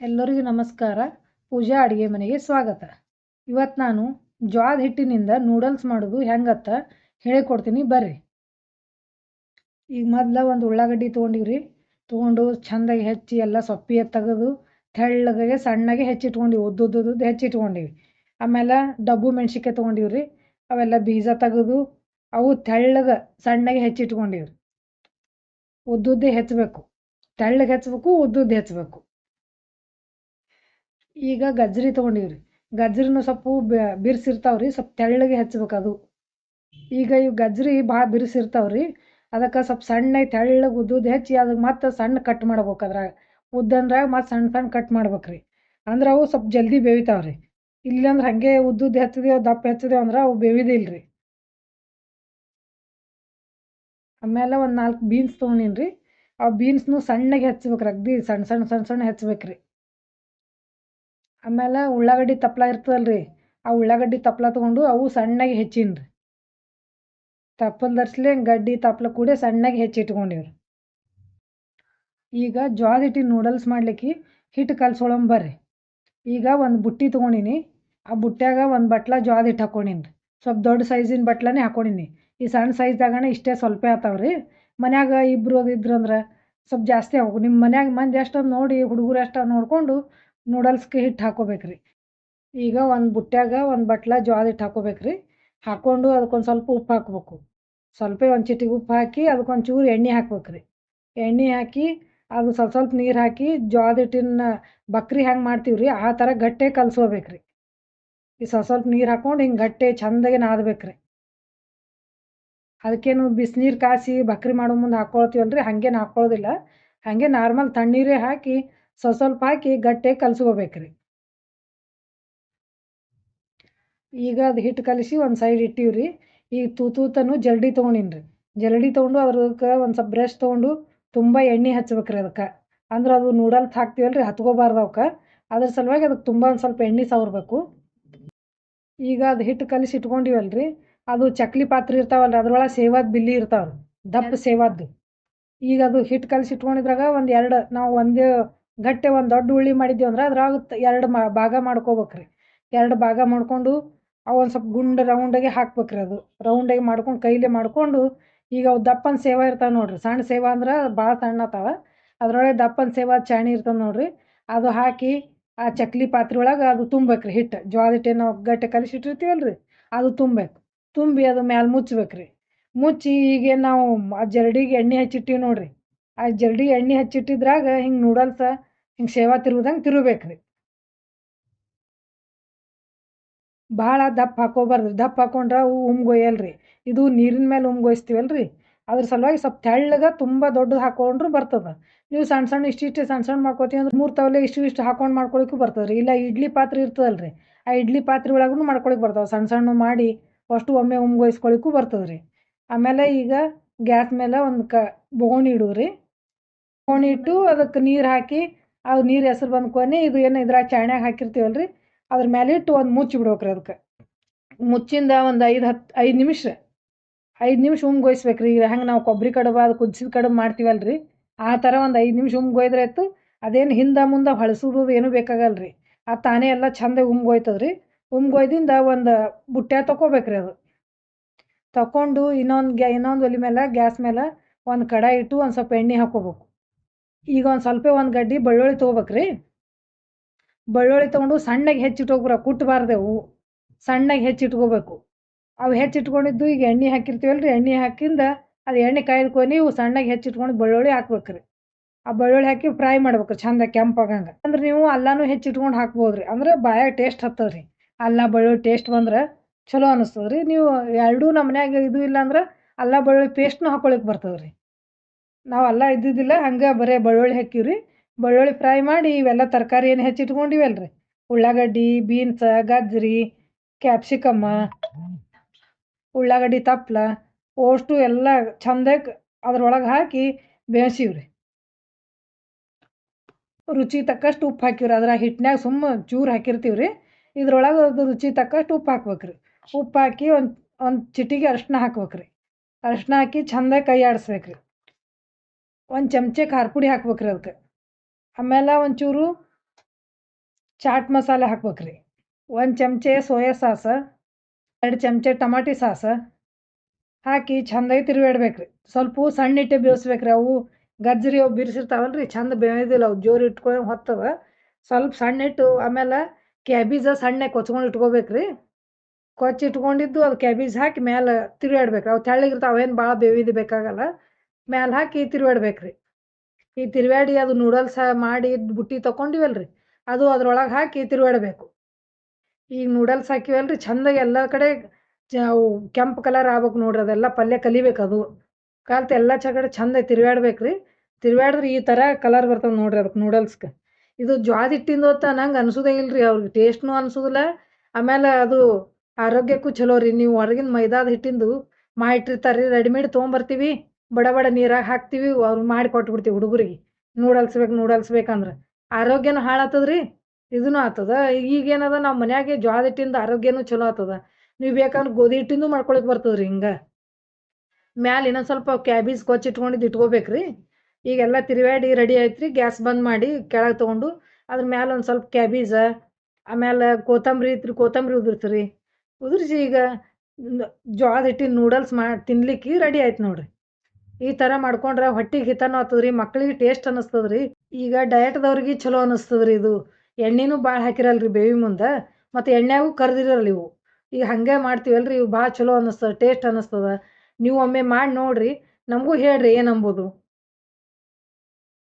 ಎಲ್ಲರಿಗೂ ನಮಸ್ಕಾರ. ಪೂಜಾ ಅಡುಗೆ ಮನೆಗೆ ಸ್ವಾಗತ. ಇವತ್ತು ನಾನು ಜ್ವಾದ ಹಿಟ್ಟಿನಿಂದ ನೂಡಲ್ಸ್ ಮಾಡೋದು ಹೆಂಗತ್ತ ಹೇಳಿಕೊಡ್ತೀನಿ ಬರ್ರಿ. ಈಗ ಮೊದಲ ಒಂದು ಉಳ್ಳಾಗಡ್ಡಿ ತೊಗೊಂಡಿವ್ರಿ. ತೊಗೊಂಡು ಚಂದಾಗಿ ಹೆಚ್ಚಿ ಎಲ್ಲ ಸೊಪ್ಪಿ ತೆಗೆದು ತೆಳ್ಳಗೆ ಸಣ್ಣಗೆ ಹೆಚ್ಚಿಟ್ಕೊಂಡಿವಿ ಉದ್ದುದ್ದುದ್ದು ಹೆಚ್ಚಿಟ್ಕೊಂಡಿವಿ ಆಮೇಲೆ ಡಬ್ಬು ಮೆಣ್ಸಿನ್ಕಾಯಿ ತೊಗೊಂಡಿವ್ರಿ. ಅವೆಲ್ಲ ಬೀಜ ತೆಗೆದು ಅವು ತೆಳ್ಳಗೆ ಸಣ್ಣಗೆ ಹೆಚ್ಚಿಟ್ಕೊಂಡಿವ್ರಿ ಉದ್ದುದ್ದೇ ಹೆಚ್ಚಬೇಕು. ತೆಳ್ಳಗೆ ಹೆಚ್ಚಬೇಕು, ಉದ್ದುದ್ದು ಹೆಚ್ಚಬೇಕು. ಈಗ ಗಜ್ರಿ ತೊಗೊಂಡಿವ್ರಿ. ಗಜ್ರಿನೂ ಸ್ವಲ್ಪ ಬಿರ್ಸಿರ್ತಾವ್ರಿ, ಸ್ವಲ್ಪ ತೆಳ್ಳಗೆ ಹೆಚ್ಚಬೇಕು ಅದು. ಈಗ ಇವು ಗಜ್ರಿ ಭಾಳ ಬಿರ್ಸಿರ್ತಾವ್ರಿ. ಅದಕ್ಕೆ ಸ್ವಲ್ಪ ಸಣ್ಣಗೆ ತೆಳ್ಳಗೆ ಉದ್ದುದ್ದು ಹೆಚ್ಚಿ ಅದಕ್ಕೆ ಮತ್ತೆ ಸಣ್ಣ ಕಟ್ ಮಾಡ್ಬೇಕು ಅದ್ರಾಗ. ಉದ್ದಂದ್ರಾಗ ಮತ್ತೆ ಸಣ್ಣ ಸಣ್ಣ ಕಟ್ ಮಾಡ್ಬೇಕು ರೀ ಅಂದ್ರೆ ಅವು ಸ್ವಲ್ಪ ಜಲ್ದಿ ಬೇವಿತಾವ್ರಿ. ಇಲ್ಲಂದ್ರೆ ಹಾಗೆ ಉದ್ದುದ್ದು ಹೆಚ್ಚಿದೆವು, ದಪ್ಪ ಹೆಚ್ಚಿದೆವು ಅಂದ್ರೆ ಅವು ಬೇವಿದಿಲ್ಲ ರೀ ಆಮೇಲೆ ಒಂದು ನಾಲ್ಕು ಬೀನ್ಸ್ ತೊಗೊಂಡೀನಿ ರೀ ಆ ಬೀನ್ಸ್ನು ಸಣ್ಣಗೆ ಹೆಚ್ಚಬೇಕು ಅಗ್ದಿ ಸಣ್ಣ ಸಣ್ಣ ಸಣ್ಣ ಸಣ್ಣ ಹೆಚ್ಚಬೇಕು ರೀ ಆಮೇಲೆ ಉಳ್ಳಾಗಡ್ಡಿ ತಪ್ಲ ಇರ್ತದಲ್ಲ ಆ ಉಳ್ಳಾಗಡ್ಡಿ ತಪ್ಲ ತಗೊಂಡು ಅವು ಸಣ್ಣಗೆ ಹೆಚ್ಚಿನ್ರಿ. ರೀ ತಪ್ಪಲ್ದರ್ಸ್ಲೆ ಗಡ್ಡಿ ತಪ್ಲ ಕೂಡ ಸಣ್ಣಗೆ ಹೆಚ್ಚಿಟ್ಕೊಂಡಿವ್ರಿ ಈಗ ಜ್ವಾದ ಹಿಟ್ಟಿನ ನೂಡಲ್ಸ್ ಮಾಡ್ಲಿಕ್ಕೆ ಹಿಟ್ಟು ಕಲ್ಸ್ಕೊಳಮ್ ಬರ್ರಿ ಈಗ ಒಂದು ಬುಟ್ಟಿ ತೊಗೊಂಡಿನಿ, ಆ ಬುಟ್ಟ್ಯಾಗ ಒಂದು ಬಟ್ಲ ಜ್ವಾದ ಹಿಟ್ಟು ಹಾಕ್ಕೊಂಡಿನಿ ಸ್ವಲ್ಪ ದೊಡ್ಡ ಸೈಜಿನ ಬಟ್ಲನೇ ಹಾಕೊಂಡಿನಿ. ಈ ಸಣ್ಣ ಸೈಜ್ದಾಗಣ ಇಷ್ಟೇ ಸ್ವಲ್ಪ ಆತಾವ ರೀ ಮನ್ಯಾಗ ಇಬ್ಬರು ಇದ್ರು ಅಂದ್ರೆ ಸ್ವಲ್ಪ ಜಾಸ್ತಿ ಆಗ್ಬೇಕು ನಿಮ್ಮ ಮನ್ಯಾಗ ಮಂದಿ ಎಷ್ಟು ನೋಡಿ, ಹುಡುಗರು ಎಷ್ಟು ನೋಡಿಕೊಂಡು ನೂಡಲ್ಸ್ಗೆ ಹಿಟ್ಟು ಹಾಕೋಬೇಕ್ರಿ. ಈಗ ಒಂದು ಬುಟ್ಟ್ಯಾಗ ಒಂದು ಬಟ್ಲ ಜೋಳದ ಹಿಟ್ಟು ಹಾಕೋಬೇಕ್ರಿ. ಹಾಕ್ಕೊಂಡು ಅದಕ್ಕೊಂದು ಸ್ವಲ್ಪ ಉಪ್ಪು ಹಾಕ್ಬೇಕು. ಸ್ವಲ್ಪ ಒಂದು ಚಿಟಿಗೆ ಉಪ್ಪು ಹಾಕಿ ಅದಕ್ಕೊಂದು ಚೂರು ಎಣ್ಣೆ ಹಾಕ್ಬೇಕ್ರಿ. ಎಣ್ಣೆ ಹಾಕಿ ಅದು ಸ್ವಲ್ಪ ಸ್ವಲ್ಪ ನೀರು ಹಾಕಿ ಜೋಳದ ಹಿಟ್ಟಿನ ಬಕ್ರಿ ಹೆಂಗೆ ಮಾಡ್ತೀವಿ ರೀ ಆ ಥರ ಗಟ್ಟೆ ಕಲಸ್ಕೋಬೇಕ್ರಿ. ರೀ ಈ ಸ್ವಲ್ಪ ಸ್ವಲ್ಪ ನೀರು ಹಾಕ್ಕೊಂಡು ಹಿಂಗೆ ಗಟ್ಟೆ ಚೆಂದಾಗಿ ನಾದಬೇಕ್ರಿ. ಅದಕ್ಕೇನು ಬಿಸಿನೀರು ಕಾಸಿ ಬಕ್ರಿ ಮಾಡೋ ಮುಂದೆ ಹಾಕ್ಕೊಳ್ತೀವಲ್ರಿ ಹಾಗೇನು ಹಾಕ್ಕೊಳ್ಳೋದಿಲ್ಲ ಹಾಗೆ ನಾರ್ಮಲ್ ತಣ್ಣೀರೇ ಹಾಕಿ ಸ್ವಲ್ಪ ಸ್ವಲ್ಪ ಹಾಕಿ ಗಟ್ಟೆ ಕಲಸ್ಕೋಬೇಕ್ರಿ. ಈಗ ಅದು ಹಿಟ್ಟು ಕಲಸಿ ಒಂದು ಸೈಡ್ ಇಟ್ಟೀವಿ ರೀ ಈಗ ತೂತೂತನು ಜಲ್ಡಿ ತೊಗೊಂಡಿನ್ರಿ. ರೀ ಜಲ್ಡಿ ತೊಗೊಂಡು ಅದ್ರಕ್ಕೆ ಒಂದು ಸ್ವಲ್ಪ ಬ್ರಷ್ ತೊಗೊಂಡು ತುಂಬ ಎಣ್ಣೆ ಹಚ್ಬೇಕ್ರಿ ಅದಕ್ಕೆ ಅಂದ್ರೆ ಅದು ನೂಡಲ್ಸ್ ಹಾಕ್ತೀವಲ್ಲ ರೀ ಹತ್ಕೋಬಾರ್ದು ಅವಕ್ಕೆ. ಅದ್ರ ಸಲುವಾಗಿ ಅದಕ್ಕೆ ತುಂಬ ಒಂದು ಸ್ವಲ್ಪ ಎಣ್ಣೆ ಸವರ್ಬೇಕು. ಈಗ ಅದು ಹಿಟ್ಟು ಕಲಸಿ ಇಟ್ಕೊಂಡಿವಲ್ಲ ರೀ ಅದು ಚಕ್ಲಿ ಪಾತ್ರೆ ಇರ್ತಾವಲ್ರಿ ಅದ್ರೊಳಗೆ ಸೇವಾದ ಬಿಲ್ಲಿ ಇರ್ತಾವ್ರಿ ದಪ್ಪ ಸೇವಾದ್ದು. ಈಗ ಅದು ಹಿಟ್ಟು ಕಲಸಿ ಇಟ್ಕೊಂಡಿದ್ರಾಗ ಒಂದು ಎರಡು ನಾವು ಒಂದೇ ಗಟ್ಟೆ ಒಂದು ದೊಡ್ಡ ಉಳ್ಳಿ ಮಾಡಿದ್ದೀವಿ ಅಂದ್ರೆ ಅದ್ರಾಗ ಎರಡು ಮಾ, ಭಾಗ ಮಾಡ್ಕೋಬೇಕು ರೀ ಎರಡು ಭಾಗ ಮಾಡಿಕೊಂಡು ಅವು ಒಂದು ಸ್ವಲ್ಪ ಗುಂಡು ರೌಂಡಾಗೆ ಹಾಕ್ಬೇಕು ರೀ ಅದು. ರೌಂಡಾಗಿ ಮಾಡ್ಕೊಂಡು ಕೈಲೇ ಮಾಡಿಕೊಂಡು ಈಗ ಅವು ದಪ್ಪನ ಸೇವಾ ಇರ್ತಾವೆ ನೋಡಿರಿ. ಸಣ್ಣ ಸೇವಾ ಅಂದ್ರೆ ಭಾಳ ಸಣ್ಣ ಆತಾವ ಅದರೊಳಗೆ ದಪ್ಪನ ಸೇವಾ ಚಾಣಿ ಇರ್ತವೆ ನೋಡಿರಿ. ಅದು ಹಾಕಿ ಆ ಚಕ್ಲಿ ಪಾತ್ರೆ ಒಳಗೆ ಅದು ತುಂಬೇಕ್ರಿ ಹಿಟ್ಟು. ಹಿಟ್ಟು ನಾವು ಗಟ್ಟೆ ಕಲಿಸಿಟ್ಟಿರ್ತೀವಲ್ರಿ. ಅದು ತುಂಬಬೇಕು. ತುಂಬಿ ಅದು ಮ್ಯಾಲೆ ಮುಚ್ಬೇಕ್ರಿ. ಮುಚ್ಚಿ ಈಗ ನಾವು ಆ ಜರಡಿಗೆ ಎಣ್ಣೆ ಹಚ್ಚಿಟ್ಟೀವಿ ನೋಡಿರಿ. ಆ ಜರಡಿ ಎಣ್ಣೆ ಹಚ್ಚಿಟ್ಟಿದ್ರಾಗ ಹಿಂಗೆ ನೂಡಲ್ಸ ಹಿಂಗೆ ಸೇವಾ ತಿರುವುದಂಗೆ ತಿರುಬೇಕು ಭಾಳ ದಪ್ಪ ಹಾಕೋಬಾರ್ದು. ದಪ್ಪ ಹಾಕೊಂಡ್ರೆ ಅವು ಉಮ್ಗೊಯ್ಯಲ್ರಿ. ಇದು ನೀರಿನ ಮೇಲೆ ಉಮ್ಗೊಯ್ಸ್ತೀವಲ್ರಿ. ಅದ್ರ ಸಲುವಾಗಿ ಸ್ವಲ್ಪ ತೆಳ್ಳಗೆ ತುಂಬ ದೊಡ್ಡದು ಹಾಕೊಂಡ್ರು ಬರ್ತದೆ. ನೀವು ಸಣ್ಣ ಸಣ್ಣ ಇಷ್ಟಿಷ್ಟು ಸಣ್ಣ ಸಣ್ಣ ಮಾಡ್ಕೋತೀವಿ ಅಂದ್ರೆ ಮೂರು ತವಲೆ ಇಷ್ಟು ಇಷ್ಟು ಹಾಕೊಂಡು ಮಾಡ್ಕೊಳಿಕ್ಕೂ ಬರ್ತದೆ ರೀ ಇಲ್ಲ ಇಡ್ಲಿ ಪಾತ್ರೆ ಇರ್ತದಲ್ರಿ. ಆ ಇಡ್ಲಿ ಪಾತ್ರೆ ಒಳಗೂ ಮಾಡ್ಕೊಳಿಕ್ಕೆ ಬರ್ತಾವೆ. ಸಣ್ಣ ಸಣ್ಣ ಮಾಡಿ ಅಷ್ಟು ಒಮ್ಮೆ ಉಮ್ಗೊಯ್ಸ್ಕೊಳಿಕ್ಕೂ ಬರ್ತದೆ ರೀ ಆಮೇಲೆ ಈಗ ಗ್ಯಾಸ್ ಮೇಲೆ ಒಂದು ಕ ಬೋಗಣಿ ಇಡೂರಿ ಬೋಗಣಿ ಇಟ್ಟು ಅದಕ್ಕೆ ನೀರು ಹಾಕಿ ಅದು ನೀರು ಹೆಸ್ರು ಕೋಣಿ, ಇದು ಏನು ಇದ್ರಾಗ ಚಾಣ್ಯಾಗ ಹಾಕಿರ್ತೀವಲ್ಲ ರೀ ಅದ್ರ ಮೇಲೆ ಇಟ್ಟು ಒಂದು ಮುಚ್ಚಿ ಬಿಡ್ಬೇಕ್ರಿ ಅದಕ್ಕೆ ಮುಚ್ಚಿಂದ ಒಂದು ಐದು ಹತ್ತು ಐದು ನಿಮಿಷ ಐದು ನಿಮಿಷ ಉಮ್ಗೊಯ್ಸ್ಬೇಕು ರೀ ಈಗ ಹಂಗೆ ನಾವು ಕೊಬ್ಬರಿ ಕಡುಬು ಅದು ಕುದಿಸಿದ ಕಡುಬು ಮಾಡ್ತೀವಲ್ಲ ರೀ ಆ ಥರ ಒಂದು ಐದು ನಿಮಿಷ ಉಮ್ಗೊಯ್ದ್ರೆ ಆಯ್ತು, ಅದೇನು ಹಿಂದೆ ಮುಂದೆ ಹೊಳಸೋದು ಏನೂ ಬೇಕಾಗಲ್ಲ ರೀ ಅದು ತಾನೇ ಎಲ್ಲ ಚಂದ ಉಮ್ಗೊಯ್ತದೆ ರೀ ಉಮ್ಗೊಯ್ದಿಂದ ಒಂದು ಬುಟ್ಟೆ ತೊಗೋಬೇಕು ರೀ ಅದು. ತಗೊಂಡು ಇನ್ನೊಂದು ಗ್ಯಾ, ಇನ್ನೊಂದು ಒಲೆ ಮೇಲೆ ಗ್ಯಾಸ್ ಮೇಲೆ ಒಂದು ಕಡಾಯಿ ಇಟ್ಟು ಒಂದು ಸ್ವಲ್ಪ ಎಣ್ಣೆ ಹಾಕ್ಕೋಬೇಕು. ಈಗ ಒಂದು ಸ್ವಲ್ಪ ಒಂದು ಗಡ್ಡಿ ಬೆಳ್ಳುಳ್ಳಿ ತೊಗೋಬೇಕ್ರಿ. ಬೆಳ್ಳುಳ್ಳಿ ತೊಗೊಂಡು ಸಣ್ಣಗೆ ಹೆಚ್ಚಿಟ್ಕೋಗ್ರ ಕುಟ್ಟಬಾರ್ದು ಅವು. ಸಣ್ಣಗೆ ಹೆಚ್ಚಿಟ್ಕೋಬೇಕು. ಅವು ಹೆಚ್ಚಿಟ್ಕೊಂಡಿದ್ದು ಈಗ ಎಣ್ಣೆ ಹಾಕಿರ್ತೀವಲ್ರಿ, ಎಣ್ಣೆ ಹಾಕಿಂದ ಅದು ಎಣ್ಣೆ ಕೊನಿ ಇವು ಸಣ್ಣಗೆ ಹೆಚ್ಚಿಟ್ಕೊಂಡು ಬೆಳ್ಳುಳ್ಳಿ ಹಾಕ್ಬೇಕ್ರಿ. ಆ ಬೆಳ್ಳುಳ್ಳಿ ಹಾಕಿ ಫ್ರೈ ಮಾಡ್ಬೇಕ್ರಿ, ಚಂದ ಕೆಂಪಾಗಂಗೆ ಅಂದ್ರೆ ನೀವು ಅಲ್ಲಾನು ಹೆಚ್ಚಿಟ್ಕೊಂಡು ಹಾಕ್ಬೋದ್ರಿ, ಅಂದ್ರೆ ಬಾಯ ಟೇಸ್ಟ್ ಹತ್ತದ್ರಿ. ಅಲ್ಲ ಬೆಳ್ಳುಳ್ಳಿ ಟೇಸ್ಟ್ ಬಂದ್ರೆ ಚಲೋ ಅನಿಸ್ತದ್ರಿ. ನೀವು ಎರಡೂ ನಮ್ಮನ್ಯಾಗ ಇದು ಇಲ್ಲ ಅಂದ್ರೆ ಅಲ್ಲ ಬೆಳ್ಳುಳ್ಳಿ ಪೇಸ್ಟ್ನು ಹಾಕ್ಕೊಳಿಕ್ಕೆ ಬರ್ತದ್ರಿ. ನಾವು ಅಲ್ಲ ಇದ್ದಿದ್ದಿಲ್ಲ, ಹಂಗೆ ಬರೀ ಬೆಳ್ಳುಳ್ಳಿ ಹಾಕೀವಿ ರೀ ಬೆಳ್ಳುಳ್ಳಿ ಫ್ರೈ ಮಾಡಿ ಇವೆಲ್ಲ ತರಕಾರಿ ಏನು ಹೆಚ್ಚಿಟ್ಕೊಂಡಿವಲ್ಲ ರೀ ಉಳ್ಳಾಗಡ್ಡಿ ಬೀನ್ಸ ಗಜ್ಜರಿ ಕ್ಯಾಪ್ಸಿಕಮ್ಮ ಉಳ್ಳಾಗಡ್ಡಿ ತಪ್ಪಲ ಅಷ್ಟು ಎಲ್ಲ ಚಂದಕ್ಕೆ ಅದ್ರೊಳಗೆ ಹಾಕಿ ಬೇಯಿಸೀವಿ ರೀ ರುಚಿ ತಕ್ಕಷ್ಟು ಉಪ್ಪು ಹಾಕಿವಿ ಅದ್ರ ಹಿಟ್ಟಿನಾಗ ಸುಮ್ಮ ಚೂರು ಹಾಕಿರ್ತೀವಿ ರೀ ಇದ್ರೊಳಗೆ ಅದು ರುಚಿ ತಕ್ಕಷ್ಟು ಉಪ್ಪು ಹಾಕ್ಬೇಕು ಉಪ್ಪು ಹಾಕಿ ಒಂದು ಒಂದು ಚಿಟಿಗೆ ಅರ್ಶಿನ ಹಾಕ್ಬೇಕು ರೀ ಅರಿಶಿನ ಹಾಕಿ ಚಂದ ಕೈ ಆಡಿಸ್ಬೇಕು ಒಂದು ಚಮಚೆ ಖಾರ ಪುಡಿ ಹಾಕ್ಬೇಕ್ರಿ ಅದಕ್ಕೆ ಆಮೇಲೆ ಒಂಚೂರು ಚಾಟ್ ಮಸಾಲೆ ಹಾಕ್ಬೇಕ್ರಿ. ಒಂದು ಚಮಚೆ ಸೋಯಾ ಸಾಸ, ಎರಡು ಚಮಚೆ ಟಮಾಟಿ ಸಾಸ ಹಾಕಿ ಚಂದಾಗಿ ತಿರುಗಾಡ್ಬೇಕ್ರಿ ಸ್ವಲ್ಪ ಸಣ್ಣ ಇಟ್ಟೆ ಬೇಯಿಸ್ಬೇಕ್ರಿ ಅವು. ಗಜ್ಜರಿ ಅವು ಬಿರ್ಸಿರ್ತಾವಲ್ಲ ರೀ ಚಂದ ಬೇಯೋದಿಲ್ಲ ಅವು ಜೋರು ಇಟ್ಕೊಂಡು ಹೊತ್ತದ. ಸ್ವಲ್ಪ ಸಣ್ಣ ಇಟ್ಟು ಆಮೇಲೆ ಕ್ಯಾಬೀಜ ಸಣ್ಣ ಕೊಚ್ಕೊಂಡು ಇಟ್ಕೋಬೇಕ್ರಿ. ಕೊಚ್ಚಿ ಇಟ್ಕೊಂಡಿದ್ದು ಅದು ಕ್ಯಾಬೀಜ್ ಹಾಕಿ ಮೇಲೆ ತಿರುಗಾಡ್ಬೇಕು ಅವು ತೆಳ್ಳಗಿರ್ತಾವೆ ಏನು ಭಾಳ ಬೇವಿದು ಬೇಕಾಗಲ್ಲ. ಮ್ಯಾಲೆ ಹಾಕಿ ತಿರುವಾಡ್ಬೇಕ್ರಿ ಈ ತಿರುವಾಡಿ ಅದು ನೂಡಲ್ಸ್ ಮಾಡಿ ಬುಟ್ಟಿ ತೊಗೊಂಡಿವಲ್ರಿ ಅದು ಅದ್ರೊಳಗೆ ಹಾಕಿ ತಿರುವಾಡಬೇಕು ಈಗ ನೂಡಲ್ಸ್ ಹಾಕಿವಲ್ರಿ ಚಂದ ಚಂದಾಗಿ ಎಲ್ಲ ಕಡೆ ಕೆಂಪು ಕಲರ್ ಆಗ್ಬೇಕು ನೋಡ್ರಿ, ಅದೆಲ್ಲ ಪಲ್ಯ ಕಲಿಬೇಕು ಅದು. ಕಲ್ತು ಎಲ್ಲ ಚಕಡೆ ಚಂದ ತಿರುಗಾಡ್ಬೇಕು ರೀ ತಿರುಗಾಡಿದ್ರೆ ಈ ಥರ ಕಲರ್ ಬರ್ತವೆ ನೋಡ್ರಿ ಅದಕ್ಕೆ ನೂಡಲ್ಸ್ಗೆ ಇದು ಜ್ವಾದ ಹಿಟ್ಟಿಂದು ಅಂತ ನಂಗೆ ಅನ್ಸೋದೇ ಇಲ್ಲ ರೀ ಅವ್ರಿಗೆ, ಟೇಸ್ಟ್ನೂ ಅನ್ಸೋದಿಲ್ಲ. ಆಮೇಲೆ ಅದು ಆರೋಗ್ಯಕ್ಕೂ ಚಲೋ ರೀ. ನೀವು ಹೊರಗಿನ ಮೈದಾದ ಹಿಟ್ಟಿಂದು ಮಾಡಿಟ್ಟಿರ್ತಾರೆ ರೀ ರೆಡಿಮೇಡ್ ತೊಗೊಂಬರ್ತೀವಿ. ಬಡ ಬಡ ನೀರಾಗ ಹಾಕ್ತೀವಿ, ಅವ್ರು ಮಾಡಿ ಕೊಟ್ಬಿಡ್ತೀವಿ ಹುಡುಗರಿಗೆ. ನೂಡಲ್ಸ್ ಬೇಕು ನೂಡಲ್ಸ್ ಬೇಕಂದ್ರೆ ಆರೋಗ್ಯನೂ ಹಾಳಾತದ್ರಿ ರೀ ಆತದ. ಈಗ ಈಗೇನದ ನಾವು ಮನ್ಯಾಗೆ ಜ್ವಾಳ ಹಿಟ್ಟಿಂದ ಆರೋಗ್ಯನೂ ಚಲೋ ಆತದ. ನೀವು ಬೇಕಂದ್ರೆ ಗೋಧಿ ಹಿಟ್ಟಿಂದು ಮಾಡ್ಕೊಳಕ್ ಬರ್ತದ್ರಿ ಹಿಂಗೆ. ಮ್ಯಾಲೆ ಇನ್ನೊಂದು ಸ್ವಲ್ಪ ಕ್ಯಾಬೀಸ್ ಕೊಚ್ಚಿ ಇಟ್ಕೊಂಡಿದ್ದು ಇಟ್ಕೋಬೇಕ್ರಿ. ಈಗೆಲ್ಲ ತಿರುವಾಡಿ ರೆಡಿ ಆಯ್ತು ಗ್ಯಾಸ್ ಬಂದ್ ಮಾಡಿ ಕೆಳಗೆ ತಗೊಂಡು ಅದ್ರ ಮ್ಯಾಲೆ ಒಂದು ಸ್ವಲ್ಪ ಕ್ಯಾಬೀಸ ಆಮೇಲೆ ಕೊತ್ತಂಬರಿ ಇತ್ತು ಕೊತ್ತಂಬರಿ ಉದುರ್ಸಿ ಉದುರಿಸಿ ಈಗ ಜೋಳದ ಹಿಟ್ಟಿನ ನೂಡಲ್ಸ್ ಮಾಡಿ ತಿನ್ಲಿಕ್ಕೆ ರೆಡಿ ಆಯ್ತು ನೋಡ್ರಿ. ಈ ಥರ ಮಾಡ್ಕೊಂಡ್ರೆ ಹೊಟ್ಟಿಗೆ ಹಿತನೂ ಆತದ್ರಿ ರೀ ಮಕ್ಳಿಗೆ ಟೇಸ್ಟ್ ಅನ್ನಸ್ತದ್ರಿ. ಈಗ ಡಯಟ್ದವ್ರಿಗೆ ಚಲೋ ಅನ್ನಿಸ್ತದ ರೀ ಇದು. ಎಣ್ಣೆನೂ ಭಾಳ ಹಾಕಿರಲ್ರಿ ಬೇವಿ ಮುಂದೆ, ಮತ್ತು ಎಣ್ಣೆಗೂ ಕರ್ದಿರಲ್ಲ ಇವು. ಈಗ ಹಾಗೆ ಮಾಡ್ತೀವಲ್ಲ ರೀ ಇವು ಭಾಳ ಚಲೋ ಅನಿಸ್ತದೆ ಟೇಸ್ಟ್ ಅನ್ನಿಸ್ತದ. ನೀವು ಒಮ್ಮೆ ಮಾಡಿ ನೋಡಿರಿ, ನಮಗೂ ಹೇಳ್ರಿ ಅಂಬೋದು.